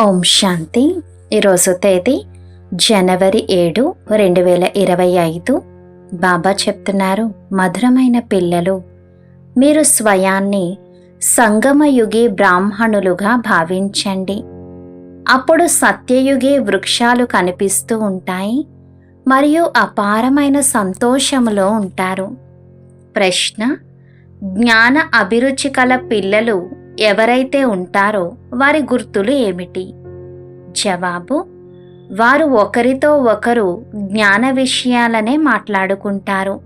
ఓం శాంతి. ఈరోజు తేదీ జనవరి ఏడు రెండు వేల ఇరవై ఐదు. బాబా చెప్తున్నారు మధురమైన పిల్లలు మీరు స్వయాన్ని సంగమయుగి బ్రాహ్మణులుగా భావించండి. అప్పుడు సత్యయుగి వృక్షాలు కనిపిస్తూ ఉంటాయి మరియు అపారమైన సంతోషములో ఉంటారు. ప్రశ్న జ్ఞాన అభిరుచి కల పిల్లలు ఎవరైతే ఉంటారో వారి గుర్తులు ఏమిటి? జవాబు వారు ఒకరితో ఒకరు జ్ఞాన విషయాలనే మాట్లాడుకుంటారు.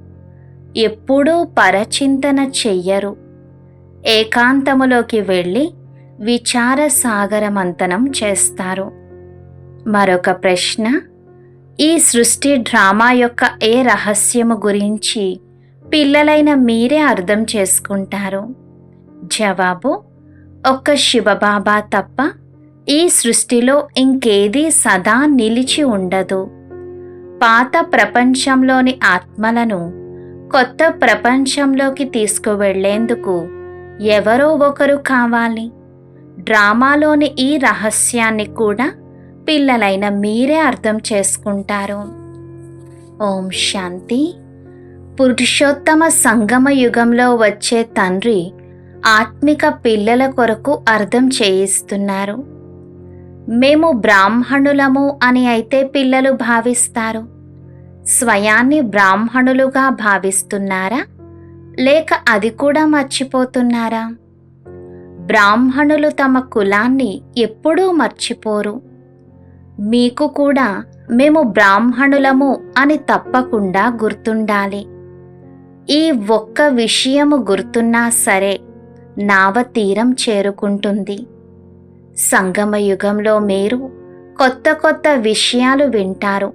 ఎప్పుడూ పరచింతన చెయ్యరు. ఏకాంతములోకి వెళ్ళి విచార సాగరమంతనం చేస్తారు. మరొక ప్రశ్న ఈ సృష్టి డ్రామా యొక్క ఏ రహస్యము గురించి పిల్లలైన మీరే అర్థం చేసుకుంటారు? జవాబు ఒక్క శివబాబా తప్ప ఈ సృష్టిలో ఇంకేదీ సదా నిలిచి ఉండదు. పాత ప్రపంచంలోని ఆత్మలను కొత్త ప్రపంచంలోకి తీసుకువెళ్ళేందుకు ఎవరో ఒకరు కావాలి. డ్రామాలోని ఈ రహస్యాన్ని కూడా పిల్లలైన మీరే అర్థం చేసుకుంటారు. ఓం శాంతి. పురుషోత్తమ సంగమ యుగంలో వచ్చే తండ్రి ఆత్మిక పిల్లల కొరకు అర్థం చేయిస్తున్నారు. మేము బ్రాహ్మణులము అని అయితే పిల్లలు భావిస్తారు. స్వయాన్ని బ్రాహ్మణులుగా భావిస్తున్నారా? లేక అది కూడా మర్చిపోతున్నారా? బ్రాహ్మణులు తమ కులాన్ని ఎప్పుడూ మర్చిపోరు. మీకు కూడా మేము బ్రాహ్మణులము అని తప్పకుండా గుర్తుండాలి. ఈ ఒక్క విషయము గుర్తున్నా సరే నావ తీరం చేరుకుంటుంది. సంగమ యుగంలో మీరు కొత్త కొత్త విషయాలు వింటారు.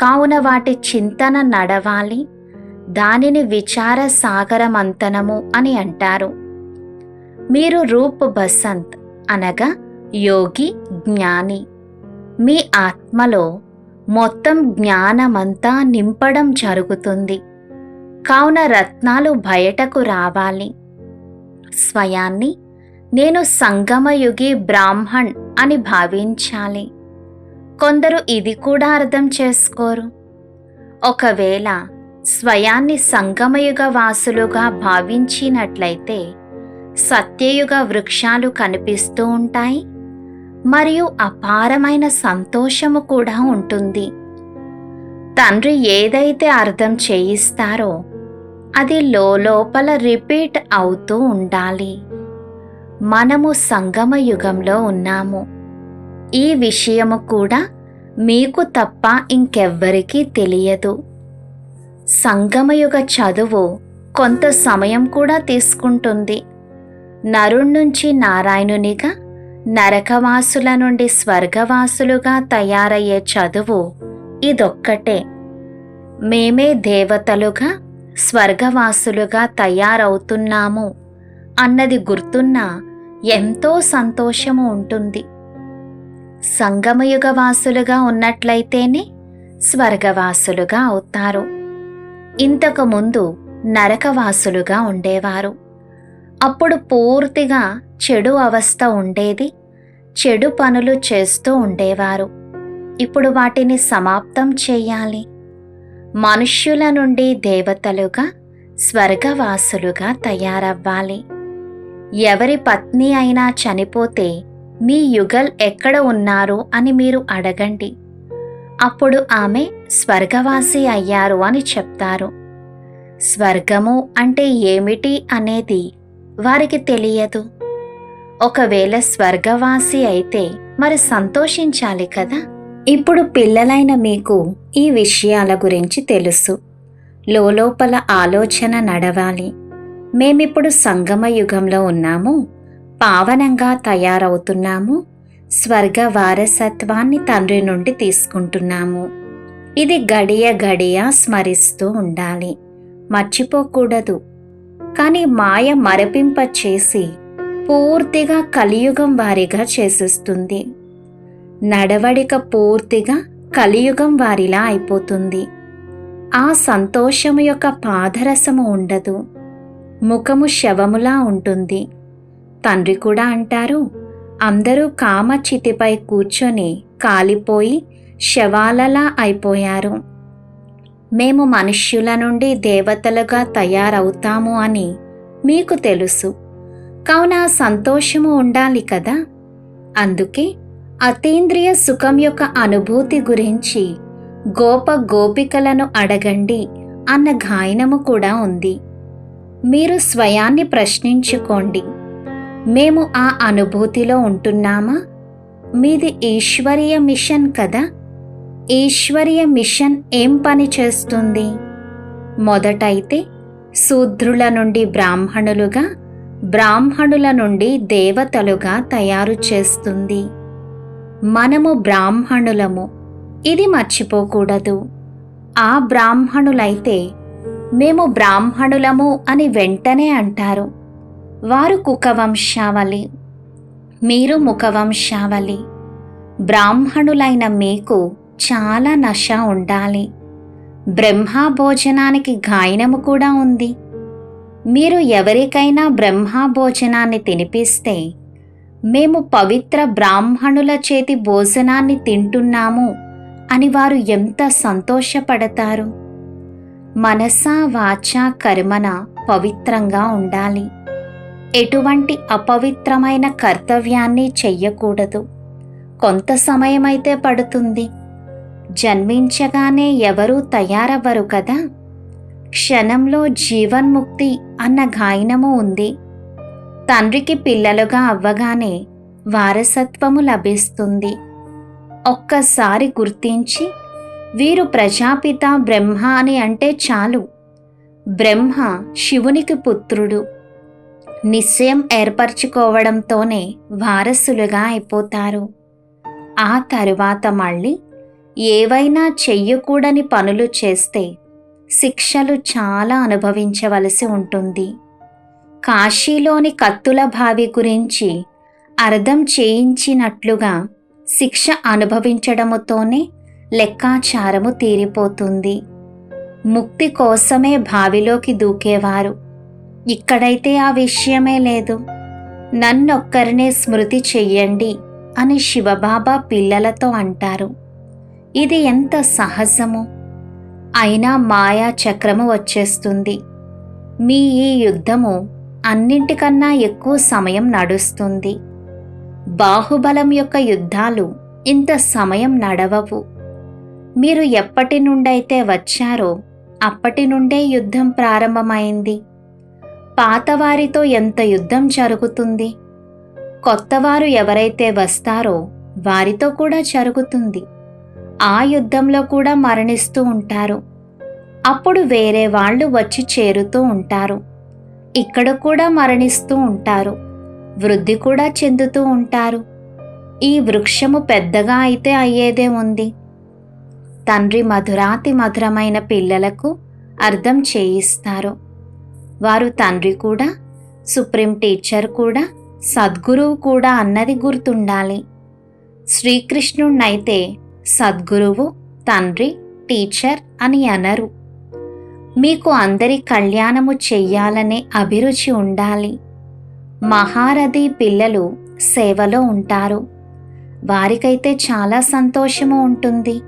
కావున వాటి చింతన నడవాలి. దానిని విచార సాగరమంతనము అని అంటారు. మీరు రూప్ బసంత్ అనగా యోగి జ్ఞాని. మీ ఆత్మలో మొత్తం జ్ఞానమంతా నింపడం జరుగుతుంది. కావున రత్నాలు బయటకు రావాలి. స్వయాన్ని నేను సంగమయుగి బ్రాహ్మణ్ అని భావించాలి. కొందరు ఇది కూడా అర్థం చేసుకోరు. ఒకవేళ స్వయాన్ని సంగమయుగ వాసులుగా భావించినట్లయితే సత్యయుగ వృక్షాలు కనిపిస్తూ ఉంటాయి. మరియు అపారమైన సంతోషము కూడా ఉంటుంది. తండ్రి ఏదైతే అర్థం చేయిస్తారో అది లోపల రిపీట్ అవుతూ ఉండాలి. మనము సంగమ యుగంలో ఉన్నాము. ఈ విషయము కూడా మీకు తప్ప ఇంకెవ్వరికీ తెలియదు. సంగమయుగ చదువు కొంత సమయం కూడా తీసుకుంటుంది. నరుణ్ నుంచి నారాయణునిగా నరకవాసుల నుండి స్వర్గవాసులుగా తయారయ్యే చదువు ఇదొక్కటే. మేమే దేవతలుగా స్వర్గవాసులుగా తయారవుతున్నాము అన్నది గుర్తున్న ఎంతో సంతోషము ఉంటుంది. సంగమయుగవాసులుగా ఉన్నట్లయితేనే స్వర్గవాసులుగా అవుతారు. ఇంతకుముందు నరకవాసులుగా ఉండేవారు. అప్పుడు పూర్తిగా చెడు అవస్థ ఉండేది. చెడు పనులు చేస్తూ ఉండేవారు. ఇప్పుడు వాటిని సమాప్తం చేయాలి. మనుష్యుల నుండి దేవతలుగా స్వర్గవాసులుగా తయారవ్వాలి. ఎవరి పత్ని అయినా చనిపోతే మీ యుగల్ ఎక్కడ ఉన్నారు అని మీరు అడగండి. అప్పుడు ఆమె స్వర్గవాసి అయ్యారు అని చెప్తారు. స్వర్గము అంటే ఏమిటి అనేది వారికి తెలియదు. ఒకవేళ స్వర్గవాసి అయితే మరి సంతోషించాలి కదా? ఇప్పుడు పిల్లలైన మీకు ఈ విషయాల గురించి తెలుసు. లోపల ఆలోచన నడవాలి. మేమిప్పుడు సంగమ యుగంలో ఉన్నాము. పావనంగా తయారవుతున్నాము. స్వర్గ వారసత్వాన్ని తండ్రి నుండి తీసుకుంటున్నాము. ఇది గడియ గడియ స్మరిస్తూ ఉండాలి. మర్చిపోకూడదు. కానీ మాయ మరపింప చేసి పూర్తిగా కలియుగం వారిగా చేసేస్తుంది. నడవడిక పూర్తిగా కలియుగం వారిలా అయిపోతుంది. ఆ సంతోషము యొక్క పాదరసము ఉండదు. ముఖము శవములా ఉంటుంది. తండ్రి కూడా అంటారు అందరూ కామచితిపై కూర్చొని కాలిపోయి శవాలలా అయిపోయారు. మేము మనుష్యుల నుండి దేవతలుగా తయారవుతాము అని మీకు తెలుసు. కావున సంతోషము ఉండాలి కదా? అందుకే అతీంద్రియ సుఖం యొక్క అనుభూతి గురించి గోప గోపికలను అడగండి అన్న గాయనము కూడా ఉంది. మీరు స్వయాన్ని ప్రశ్నించుకోండి. మేము ఆ అనుభూతిలో ఉంటున్నామా? మీది ఈశ్వరీయ మిషన్ కదా? ఈశ్వరీయ మిషన్ ఏం పని చేస్తుంది? మొదటైతే శూద్రుల నుండి బ్రాహ్మణులుగా బ్రాహ్మణుల నుండి దేవతలుగా తయారు చేస్తుంది. మనము బ్రాహ్మణులము. ఇది మర్చిపోకూడదు. ఆ బ్రాహ్మణులైతే మేము బ్రాహ్మణులము అని వెంటనే అంటారు. వారు కుకవంశావళి. మీరు ముఖవంశావళి. బ్రాహ్మణులైన మీకు చాలా నశ ఉండాలి. బ్రహ్మ భోజనానికి గాయనము కూడా ఉంది. మీరు ఎవరికైనా బ్రహ్మ భోజనాన్ని తినిపిస్తే మేము పవిత్ర బ్రాహ్మణుల చేతి భోజనాన్ని తింటున్నాము అని వారు ఎంత సంతోషపడతారు. మనసా వాచ కర్మన పవిత్రంగా ఉండాలి. ఎటువంటి అపవిత్రమైన కర్తవ్యాన్ని చెయ్యకూడదు. కొంత సమయమైతే పడుతుంది. జన్మించగానే ఎవరూ తయారవ్వరు కదా. క్షణంలో జీవన్ముక్తి అన్న గాయనము ఉంది. తండ్రికి పిల్లలుగా అవ్వగానే వారసత్వము లభిస్తుంది. ఒక్కసారి గుర్తించి వీరు ప్రజాపిత బ్రహ్మ అని అంటే చాలు. బ్రహ్మ శివునికి పుత్రుడు. నిశ్చయం ఏర్పరచుకోవడంతోనే వారసులుగా అయిపోతారు. ఆ తరువాత మళ్ళీ ఏవైనా చెయ్యకూడని పనులు చేస్తే శిక్షలు చాలా అనుభవించవలసి ఉంటుంది. కాశీలోని కత్తుల బావి గురించి అర్థం చేయించినట్లుగా శిక్ష అనుభవించడముతోనే లెక్కాచారము తీరిపోతుంది. ముక్తి కోసమే బావిలోకి దూకేవారు. ఇక్కడైతే ఆ విషయమే లేదు. నన్నొక్కరినే స్మృతి చెయ్యండి అని శివబాబా పిల్లలతో అంటారు. ఇది ఎంత సహజము? అయినా మాయా చక్రము వచ్చేస్తుంది. మీ ఈ యుద్ధము అన్నింటికన్నా ఎక్కువ సమయం నడుస్తుంది. బాహుబలం యొక్క యుద్ధాలు ఇంత సమయం నడవవు. మీరు ఎప్పటి నుండైతే వచ్చారో అప్పటి నుండే యుద్ధం ప్రారంభమైంది. పాతవారితో ఎంత యుద్ధం జరుగుతుంది? కొత్తవారు ఎవరైతే వస్తారో వారితో కూడా జరుగుతుంది. ఆ యుద్ధంలో కూడా మరణిస్తూ ఉంటారు. అప్పుడు వేరే వాళ్ళు వచ్చి చేరుతూ ఉంటారు. ఇక్కడ కూడా మరణిస్తూ ఉంటారు. వృద్ధి కూడా చెందుతూ ఉంటారు. ఈ వృక్షము పెద్దగా అయితే అయ్యేదే ఉంది. తండ్రి మధురాతి మధురమైన పిల్లలకు అర్థం చేయిస్తారు. వారు తండ్రి కూడా సుప్రీం టీచర్ కూడా సద్గురువు కూడా అన్నది గుర్తుండాలి. శ్రీకృష్ణుణ్ణైతే సద్గురువు తండ్రి టీచర్ అని అనరు. మీకు అందరి కళ్యాణము చెయ్యాలనే అభిరుచి ఉండాలి. మహారథి పిల్లలు సేవలో ఉంటారు. వారికైతే చాలా సంతోషము ఉంటుంది.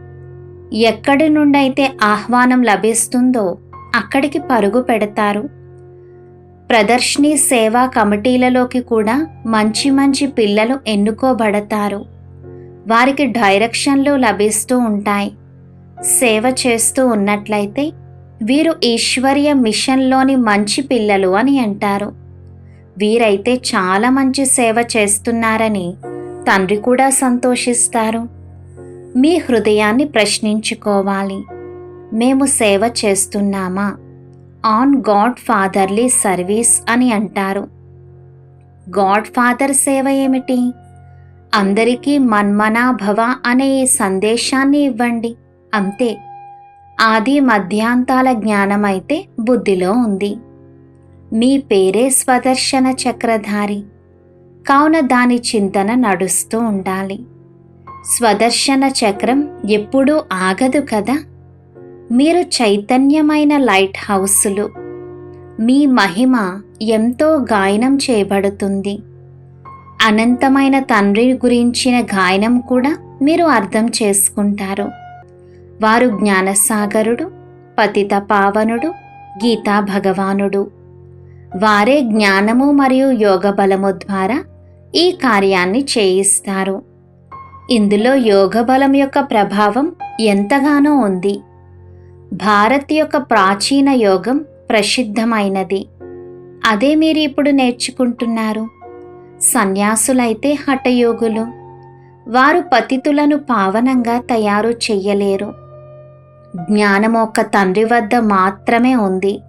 ఎక్కడి నుండైతే ఆహ్వానం లభిస్తుందో అక్కడికి పరుగు పెడతారు. ప్రదర్శిని సేవా కమిటీలలోకి కూడా మంచి మంచి పిల్లలు ఎన్నుకోబడతారు. వారికి డైరెక్షన్లు లభిస్తూ ఉంటాయి. సేవ చేస్తూ ఉన్నట్లయితే వీరు ఈశ్వర్య మిషన్లోని మంచి పిల్లలు అని అంటారు. వీరైతే చాలా మంచి సేవ చేస్తున్నారని తండ్రి కూడా సంతోషిస్తారు. మీ హృదయాన్ని ప్రశ్నించుకోవాలి. మేము సేవ చేస్తున్నామా? ఆన్ గాడ్ ఫాదర్లీ సర్వీస్ అని అంటారు. గాడ్ ఫాదర్ సేవ ఏమిటి? అందరికీ మన్మనాభవ అనే ఈ సందేశాన్ని ఇవ్వండి. అంతే. ఆది మధ్యాంతాల జ్ఞానమైతే బుద్ధిలో ఉంది. మీ పేరే స్వదర్శన చక్రధారి. కావున దాని చింతన నడుస్తూ ఉండాలి. స్వదర్శన చక్రం ఎప్పుడూ ఆగదు కదా? మీరు చైతన్యమైన లైట్ హౌసులు. మీ మహిమ ఎంతో గాయనం చేయబడుతుంది. అనంతమైన తండ్రి గురించిన గాయనం కూడా మీరు అర్థం చేసుకుంటారు. వారు జ్ఞానసాగరుడు పతిత పావనుడు గీతా భగవానుడు. వారే జ్ఞానము మరియు యోగ బలము ద్వారా ఈ కార్యాన్ని చేయిస్తారు. ఇందులో యోగ బలం యొక్క ప్రభావం ఎంతగానో ఉంది. భారత్ యొక్క ప్రాచీన యోగం ప్రసిద్ధమైనది. అదే మీరు ఇప్పుడు నేర్చుకుంటున్నారు. సన్యాసులైతే హఠయోగులు. వారు పతితులను పావనంగా తయారు చెయ్యలేరు. జ్ఞానము ఒక తండ్రి వద్ద మాత్రమే ఉంది.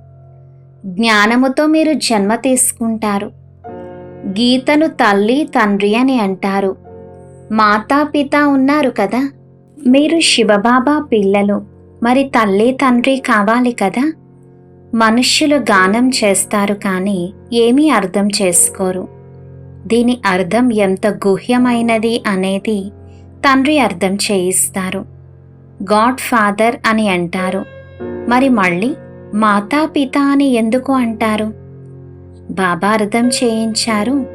జ్ఞానముతో మీరు జన్మ తీసుకుంటారు. గీతను తల్లి తండ్రి అని అంటారు. మాతాపిత ఉన్నారు కదా? మీరు శివబాబా పిల్లలు మరి తల్లి తండ్రి కావాలి కదా? మనుష్యులు గానం చేస్తారు కానీ ఏమీ అర్థం చేసుకోరు. దీని అర్థం ఎంత గుహ్యమైనది అనేది తండ్రి అర్థం చేయిస్తారు. గాడ్ ఫాదర్ అని అంటారు. మరి మళ్ళీ మాతాపిత అని ఎందుకు అంటారు? బాబా అర్థం చేయించారు.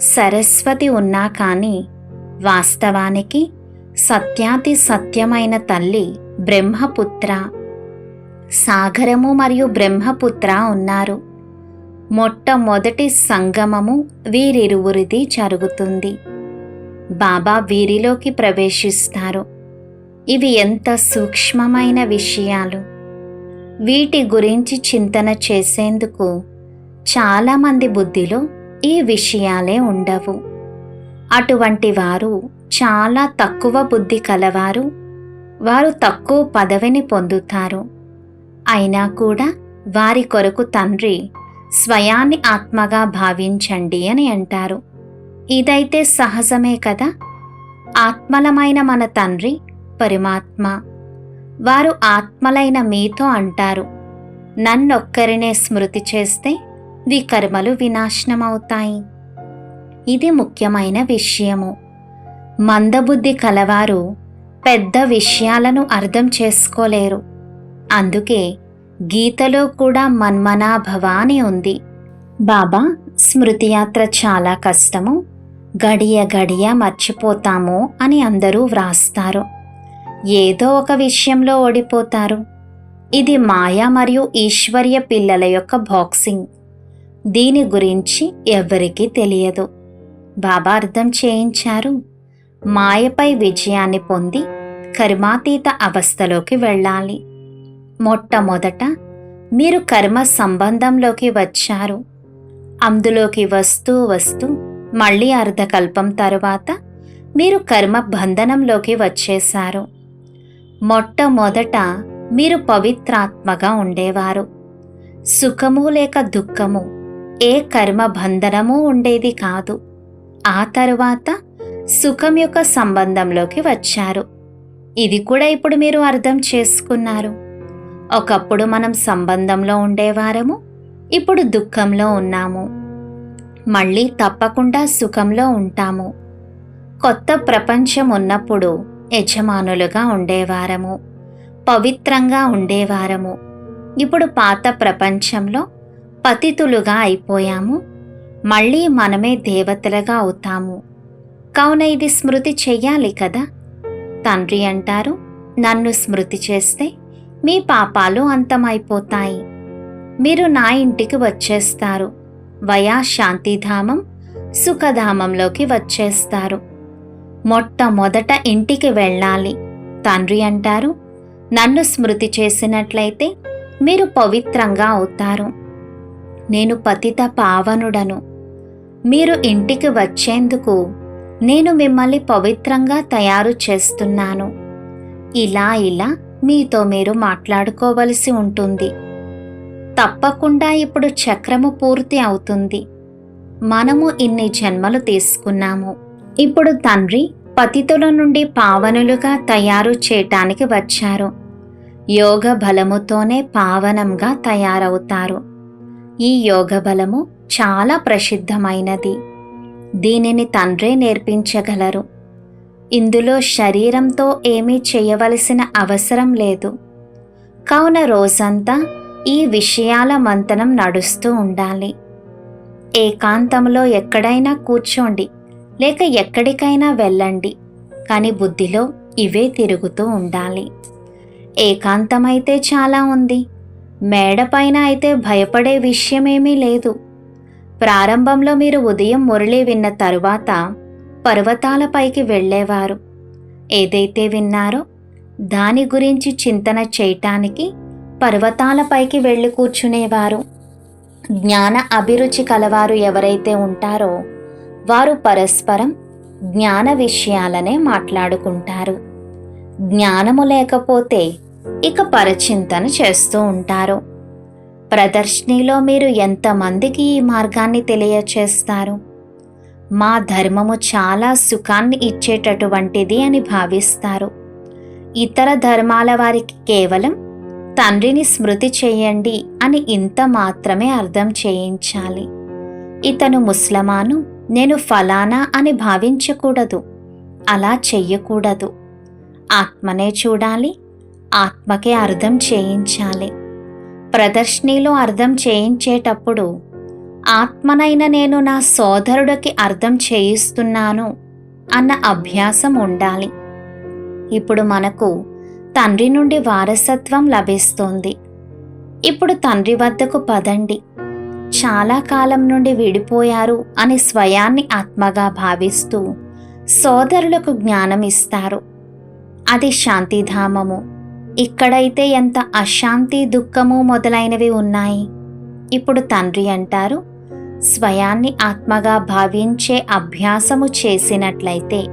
సరస్వతి ఉన్నా కానీ వాస్తవానికి సత్యాతి సత్యమైన తల్లి బ్రహ్మపుత్ర. సాగరము మరియు బ్రహ్మపుత్ర ఉన్నారు. మొట్టమొదటి సంగమము వీరిరువురిది జరుగుతుంది. బాబా వీరిలోకి ప్రవేశిస్తారు. ఇవి ఎంత సూక్ష్మమైన విషయాలు. వీటి గురించి చింతన చేసేందుకు చాలామంది బుద్ధిలో ఈ విషయాలే ఉండవు. అటువంటి వారు చాలా తక్కువ బుద్ధి కలవారు. వారు తక్కువ పదవిని పొందుతారు. అయినా కూడా వారి కొరకు తండ్రి స్వయాన్ని ఆత్మగా భావించండి అని అంటారు. ఇదైతే సహజమే కదా? ఆత్మలమైన మన తండ్రి పరమాత్మ. వారు ఆత్మలైన మీతో అంటారు. నన్నొక్కరినే స్మృతి చేస్తే వికర్మలు వినాశనమవుతాయి. ఇది ముఖ్యమైన విషయము. మందబుద్ధి కలవారు పెద్ద విషయాలను అర్థం చేసుకోలేరు. అందుకే గీతలో కూడా మన్మనాభవ అని ఉంది. బాబా స్మృతియాత్ర చాలా కష్టము. గడియ గడియ మర్చిపోతాము అని అందరూ వ్రాస్తారు. ఏదో ఒక విషయంలో ఓడిపోతారు. ఇది మాయా మరియు ఈశ్వర్య పిల్లల యొక్క బాక్సింగ్. దీని గురించి ఎవరికీ తెలియదు. బాబా అర్థం చేయించారు. మాయపై విజయాన్ని పొంది కర్మాతీత అవస్థలోకి వెళ్ళాలి. మొట్టమొదట మీరు కర్మ సంబంధంలోకి వచ్చారు. అందులోకి వస్తూ వస్తూ మళ్ళీ అర్ధకల్పం తరువాత మీరు కర్మ బంధనంలోకి వచ్చేశారు. మొట్టమొదట మీరు పవిత్రాత్మగా ఉండేవారు. సుఖము లేక దుఃఖము ఏ కర్మ బంధనము ఉండేది కాదు. ఆ తరువాత సుఖం యొక్క సంబంధంలోకి వచ్చారు. ఇది కూడా ఇప్పుడు మీరు అర్థం చేసుకున్నారు. ఒకప్పుడు మనం సంబంధంలో ఉండేవారము ఇప్పుడు దుఃఖంలో ఉన్నాము. మళ్ళీ తప్పకుండా సుఖంలో ఉంటాము. కొత్త ప్రపంచం ఉన్నప్పుడు యజమానులుగా ఉండేవారము. పవిత్రంగా ఉండేవారము. ఇప్పుడు పాత ప్రపంచంలో పతితులుగా అయిపోయాము. మళ్ళీ మనమే దేవతలుగా అవుతాము. కావున ఇది స్మృతి చెయ్యాలి కదా? తండ్రి అంటారు నన్ను స్మృతి చేస్తే మీ పాపాలు అంతమైపోతాయి. మీరు నా ఇంటికి వచ్చేస్తారు. వయా శాంతిధామం సుఖధామంలోకి వచ్చేస్తారు. మొట్టమొదట ఇంటికి వెళ్ళాలి. తండ్రి అంటారు నన్ను స్మృతి చేసినట్లయితే మీరు పవిత్రంగా అవుతారు. నేను పతిత పావనుడను. మీరు ఇంటికి వచ్చేందుకు నేను మిమ్మల్ని పవిత్రంగా తయారు చేస్తున్నాను. ఇలా ఇలా మీతో మీరు మాట్లాడుకోవలసి ఉంటుంది. తప్పకుండా ఇప్పుడు చక్రము పూర్తి అవుతుంది. మనము ఇన్ని జన్మలు తీసుకున్నాము. ఇప్పుడు తండ్రి పతితుల నుండి పావనులుగా తయారు చేయటానికి వచ్చారు. యోగ బలముతోనే పావనంగా తయారవుతారు. ఈ యోగ బలము చాలా ప్రసిద్ధమైనది. దీనిని తండ్రే నేర్పించగలరు. ఇందులో శరీరంతో ఏమీ చేయవలసిన అవసరం లేదు. కావున రోజంతా ఈ విషయాల మంతనం నడుస్తూ ఉండాలి. ఏకాంతంలో ఎక్కడైనా కూర్చోండి. లేక ఎక్కడికైనా వెళ్ళండి కానీ బుద్ధిలో ఇవే తిరుగుతూ ఉండాలి. ఏకాంతమైతే చాలా ఉంది. మేడపైన అయితే భయపడే విషయమేమీ లేదు. ప్రారంభంలో మీరు ఉదయం మురళి విన్న తరువాత పర్వతాలపైకి వెళ్ళేవారు. ఏదైతే విన్నారో దాని గురించి చింతన చేయటానికి పర్వతాలపైకి వెళ్ళి కూర్చునేవారు. జ్ఞాన అభిరుచి కలవారు ఎవరైతే ఉంటారో వారు పరస్పరం జ్ఞాన విషయాలనే మాట్లాడుకుంటారు. జ్ఞానము లేకపోతే ఇక పరచింతన చేస్తూ ఉంటారు. ప్రదర్శనలో మీరు ఎంతమందికి ఈ మార్గాన్ని తెలియచేస్తారు? మా ధర్మము చాలా సుఖాన్ని ఇచ్చేటటువంటిది అని భావిస్తారు. ఇతర ధర్మాల వారికి కేవలం తండ్రిని స్మృతి చేయండి అని ఇంత మాత్రమే అర్థం చేయించాలి. ఇతను ముస్లమాను నేను ఫలానా అని భావించకూడదు. అలా చెయ్యకూడదు. ఆత్మనే చూడాలి. ఆత్మకే అర్థం చేయించాలి. ప్రదర్శనలో అర్థం చేయించేటప్పుడు ఆత్మనైన నేను నా సోదరుడికి అర్థం చేయిస్తున్నాను అన్న అభ్యాసం ఉండాలి. ఇప్పుడు మనకు తండ్రి నుండి వారసత్వం లభిస్తుంది. ఇప్పుడు తండ్రి వద్దకు పదండి. చాలా కాలం నుండి విడిపోయారు అని స్వయాన్ని ఆత్మగా భావిస్తూ సోదరులకు జ్ఞానం ఇస్తారు. అది శాంతిధామము. ఇక్కడైతే ఎంత అశాంతి దుఃఖము మొదలైనవి ఉన్నాయి. ఇప్పుడు తండ్రి అంటారు స్వయాన్ని ఆత్మగా భావించే అభ్యాసము చేసినట్లయితే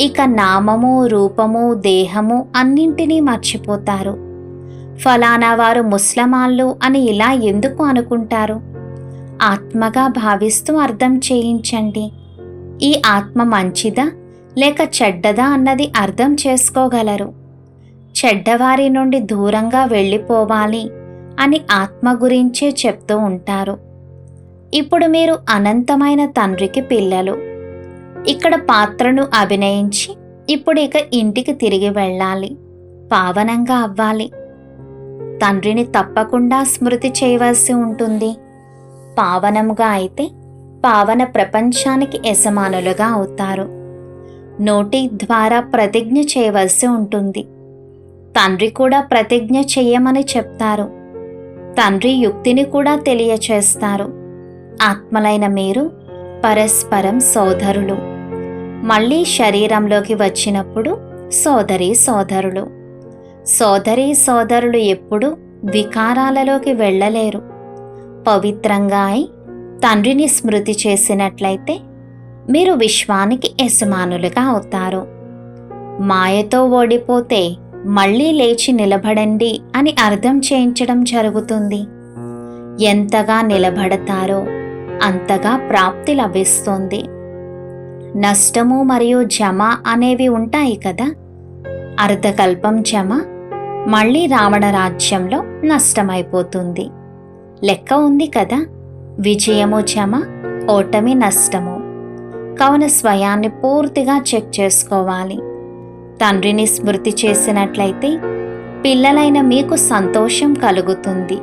ఇక నామము రూపము దేహము అన్నింటినీ మర్చిపోతారు. ఫలానా వారు ముస్లమాన్లు అని ఇలా ఎందుకు అనుకుంటారు? ఆత్మగా భావిస్తూ అర్థం చేయించండి. ఈ ఆత్మ మంచిదా లేక చెడ్డదా అన్నది అర్థం చేసుకోగలరు. చెడ్డవారి నుండి దూరంగా వెళ్ళిపోవాలి అని ఆత్మ గురించే చెప్తూ ఉంటారు. ఇప్పుడు మీరు అనంతమైన తండ్రికి పిల్లలు. ఇక్కడ పాత్రను అభినయించి ఇప్పుడు ఇక ఇంటికి తిరిగి వెళ్ళాలి. పావనంగా అవ్వాలి. తండ్రిని తప్పకుండా స్మృతి చేయవలసి ఉంటుంది. పావనంగా అయితే పావన ప్రపంచానికి యజమానులుగా అవుతారు. నోటి ద్వారా ప్రతిజ్ఞ చేయవలసి ఉంటుంది. తండ్రి కూడా ప్రతిజ్ఞ చెయ్యమని చెప్తారు. తండ్రి యుక్తిని కూడా తెలియచేస్తారు. ఆత్మలైన మీరు పరస్పరం సోదరులు. మళ్ళీ శరీరంలోకి వచ్చినప్పుడు సోదరి సోదరులు. సోదరి సోదరులు ఎప్పుడు వికారాలలోకి వెళ్ళలేరు. పవిత్రంగా అయి తండ్రిని స్మృతి చేసినట్లయితే మీరు విశ్వానికి యజమానులుగా అవుతారు. మాయతో ఓడిపోతే మళ్ళీ లేచి నిలబడండి అని అర్థం చేయించడం జరుగుతుంది. ఎంతగా నిలబడతారో అంతగా ప్రాప్తి లభిస్తుంది. నష్టము మరియు జమ అనేవి ఉంటాయి కదా? అర్ధకల్పం జమ మళ్ళీ రావణ రాజ్యంలో నష్టమైపోతుంది. లెక్క ఉంది కదా? విజయము జమ ఓటమి నష్టము. కావున స్వయాన్ని పూర్తిగా చెక్ చేసుకోవాలి. తండ్రిని స్మృతి చేసినట్లయితే పిల్లలైన మీకు సంతోషం కలుగుతుంది.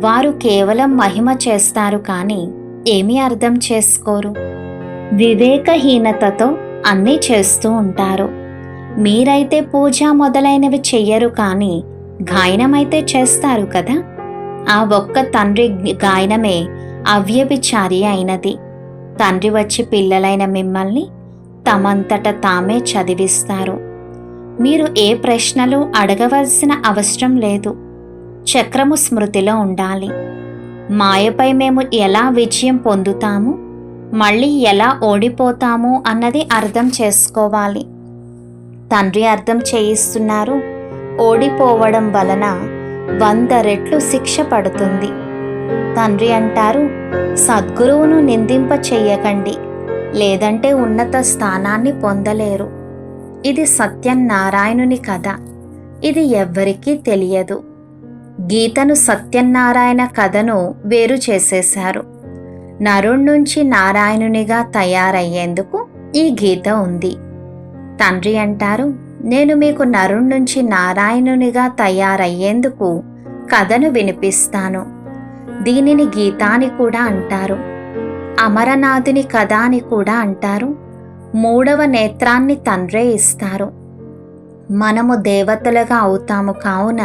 వారు కేవలం మహిమ చేస్తారు కానీ ఏమీ అర్థం చేసుకోరు. వివేకహీనతతో అన్నీ చేస్తూ ఉంటారు. మీరైతే పూజ మొదలైనవి చెయ్యరు కానీ గాయనమైతే చేస్తారు కదా? ఆ ఒక్క తండ్రి గాయనమే అవ్యభిచారి అయినది. తండ్రి వచ్చి పిల్లలైన మిమ్మల్ని తమంతట తామే చదివిస్తారు. మీరు ఏ ప్రశ్నలు అడగవలసిన అవసరం లేదు. చక్రము స్మృతిలో ఉండాలి. మాయపై మేము ఎలా విజయం పొందుతాము? మళ్ళీ ఎలా ఓడిపోతాము అన్నది అర్థం చేసుకోవాలి. తండ్రి అర్థం చేయిస్తున్నారు. ఓడిపోవడం వలన వంద రెట్లు శిక్ష పడుతుంది. తండ్రి అంటారు సద్గురువును నిందింప చెయ్యకండి లేదంటే ఉన్నత స్థానాన్ని పొందలేరు. ఇది సత్యనారాయణుని కథ. ఇది ఎవ్వరికీ తెలియదు. గీతను సత్యనారాయణ కథను వేరు చేసేశారు. నరుణ్ నుంచి నారాయణునిగా తయారయ్యేందుకు ఈ గీత ఉంది. తండ్రి అంటారు నేను మీకు నరుణ్ నుంచి నారాయణునిగా తయారయ్యేందుకు కథను వినిపిస్తాను. దీనిని గీతాని కూడా అంటారు. అమరనాథుని కథ అని కూడా అంటారు. మూడవ నేత్రాన్ని తండ్రే ఇస్తారు. మనము దేవతలుగా అవుతాము కావున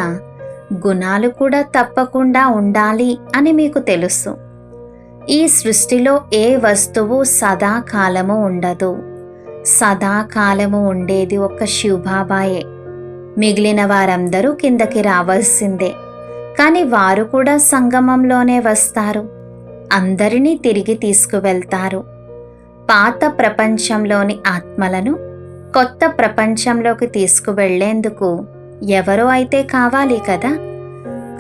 గుణాలు కూడా తప్పకుండా ఉండాలి అని మీకు తెలుసు. ఈ సృష్టిలో ఏ వస్తువు సదాకాలము ఉండదు. సదాకాలము ఉండేది ఒక శివబాబాయే మిగిలిన వారందరూ కిందకి రావాల్సిందే. కానీ వారు కూడా సంగమంలోనే వస్తారు. అందరినీ తిరిగి తీసుకువెళ్తారు. పాత ప్రపంచంలోని ఆత్మలను కొత్త ప్రపంచంలోకి తీసుకువెళ్ళేందుకు ఎవరో అయితే కావాలి కదా?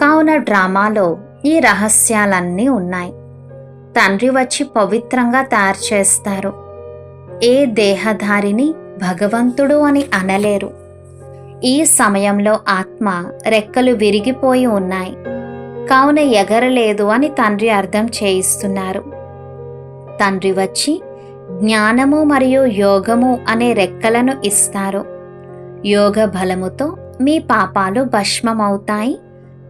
కావున డ్రామాలో ఈ రహస్యాలన్నీ ఉన్నాయి. తండ్రి వచ్చి పవిత్రంగా తయారు చేస్తారు. ఏ దేహధారిని భగవంతుడు అని అనలేరు. ఈ సమయంలో ఆత్మ రెక్కలు విరిగిపోయి ఉన్నాయి. కావున ఎగరలేదు అని తండ్రి అర్థం చేయిస్తున్నారు. తండ్రి వచ్చి జ్ఞానము మరియు యోగము అనే రెక్కలను ఇస్తారు. యోగ బలముతో మీ పాపాలు భస్మమవుతాయి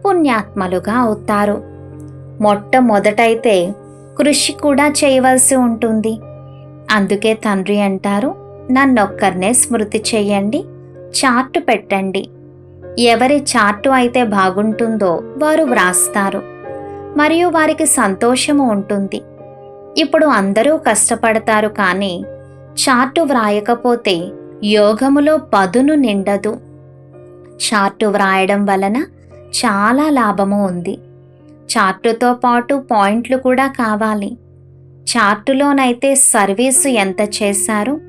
పుణ్యాత్మలుగా అవుతారు. మొట్టమొదటైతే కృషి కూడా చేయవలసి ఉంటుంది. అందుకే తండ్రి అంటారు నన్నొక్కరినే స్మృతి చెయ్యండి చార్టు పెట్టండి. ఎవరి చార్టు అయితే బాగుంటుందో వారు వ్రాస్తారు. మరియు వారికి సంతోషము ఉంటుంది. ఇప్పుడు అందరూ కష్టపడతారు కానీ చార్టు వ్రాయకపోతే యోగములో పదును నిండదు. చార్టు వ్రాయడం వలన చాలా లాభము ఉంది. చార్టుతో పాటు పాయింట్లు కూడా కావాలి. చార్టులోనైతే సర్వీసు ఎంత చేశారు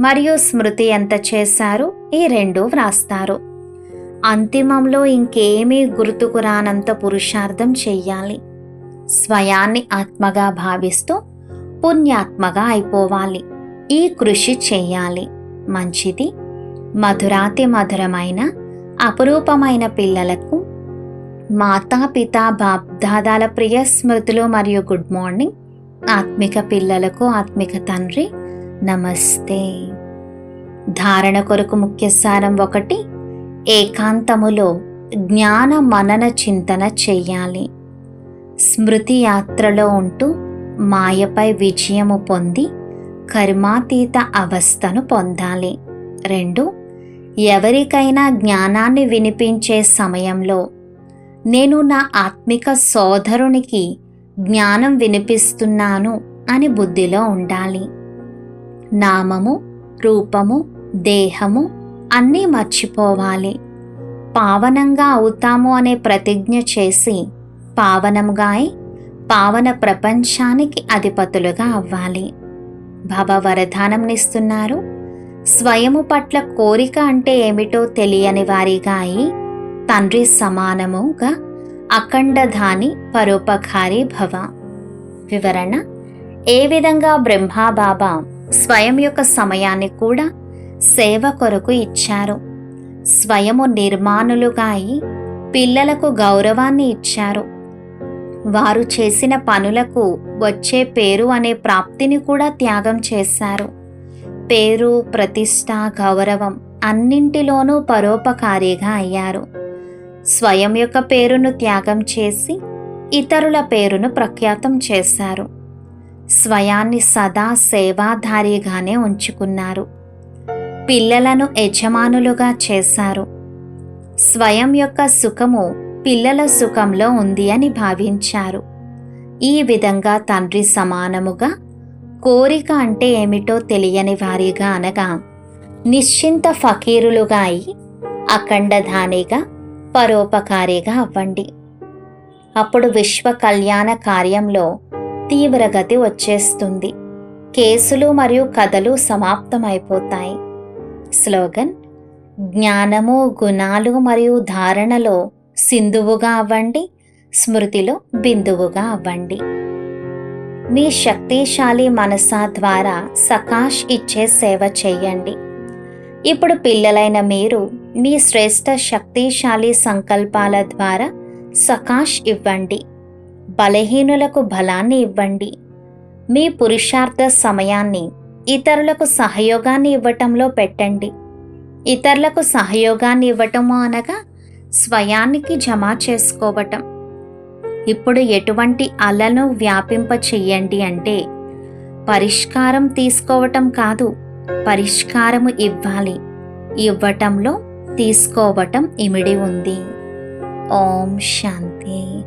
మరియు స్మృతి ఎంత చేశారు ఈ రెండు వ్రాస్తారు. అంతిమంలో ఇంకేమీ గుర్తుకు రానంత పురుషార్థం చెయ్యాలి. స్వయాన్ని ఆత్మగా భావిస్తూ పుణ్యాత్మగా అయిపోవాలి. ఈ కృషి చెయ్యాలి మంచిది. మధురాతి మధురమైన అపురూపమైన పిల్లలకు మాతాపిత బాప్దాదాల ప్రియ స్మృతులు మరియు గుడ్ మార్నింగ్. ఆత్మిక పిల్లలకు ఆత్మిక తండ్రి నమస్తే. ధారణ కొరకు ముఖ్య సారం ఒకటి ఏకాంతములో జ్ఞాన మనన చింతన చెయ్యాలి. స్మృతి యాత్రలో ఉంటూ మాయపై విజయము పొంది కర్మాతీత అవస్థను పొందాలి. రెండు ఎవరికైనా జ్ఞానాన్ని వినిపించే సమయంలో నేను నా ఆత్మిక సోదరునికి జ్ఞానం వినిపిస్తున్నాను అని బుద్ధిలో ఉండాలి. నామము రూపము దేహము అన్నీ మర్చిపోవాలి. పావనంగా అవుతాము అనే ప్రతిజ్ఞ చేసి పావనంగా అయి పావన ప్రపంచానికి అధిపతులుగా అవ్వాలి. బాబా వరదానంనిస్తున్నారు స్వయము పట్ల కోరిక అంటే ఏమిటో తెలియని వారిగా అయి తండ్రి సమానముగా అఖండధాని పరోపకారి భవ. వివరణ ఏ విధంగా బ్రహ్మాబాబా స్వయం యొక్క సమయాన్ని కూడా సేవ కొరకు ఇచ్చారు? స్వయము నిర్మాణులుగా అయి పిల్లలకు గౌరవాన్ని ఇచ్చారు. వారు చేసిన పనులకు వచ్చే పేరు అనే ప్రాప్తిని కూడా త్యాగం చేశారు. పేరు ప్రతిష్ట గౌరవం అన్నింటిలోనూ పరోపకారిగా అయ్యారు. స్వయం యొక్క పేరును త్యాగం చేసి ఇతరుల పేరును ప్రఖ్యాతం చేశారు. స్వయాన్ని సదా సేవాధారిగానే ఉంచుకున్నారు. పిల్లలను యజమానులుగా చేశారు. స్వయం యొక్క సుఖము పిల్లల సుఖంలో ఉంది అని భావించారు. ఈ విధంగా తండ్రి సమానముగా కోరిక అంటే ఏమిటో తెలియని వారిగా అనగా నిశ్చింత ఫకీరులుగా అయి అఖండధానిగా పరోపకారిగా అవ్వండి. అప్పుడు విశ్వ కళ్యాణ కార్యంలో తీవ్రగతి వచ్చేస్తుంది. కేసులు మరియు కథలు సమాప్తమైపోతాయి. స్లోగన్ జ్ఞానము గుణాలు మరియు ధారణలో సింధువుగా అవ్వండి స్మృతిలో బిందువుగా అవ్వండి. మీ శక్తిశాలి మనసా ద్వారా సకాష్ ఇచ్చే సేవ చేయండి. ఇప్పుడు పిల్లలైన మీరు మీ శ్రేష్ట శక్తిశాలి సంకల్పాల ద్వారా సకాష్ ఇవ్వండి. బలహీనులకు బలాన్ని ఇవ్వండి. మీ పురుషార్థ సమయాన్ని ఇతరులకు సహయోగాన్ని ఇవ్వటంలో పెట్టండి. ఇతరులకు సహయోగాన్ని ఇవ్వటము అనగా స్వయానికి జమ చేసుకోవటం. ఇప్పుడు ఎటువంటి అలను వ్యాపింప చెయ్యండి అంటే పరిష్కారం తీసుకోవటం కాదు పరిష్కారము ఇవ్వాలి. ఇవ్వటంలో తీసుకోవటం ఇమిడి ఉంది. ఓం శాంతి.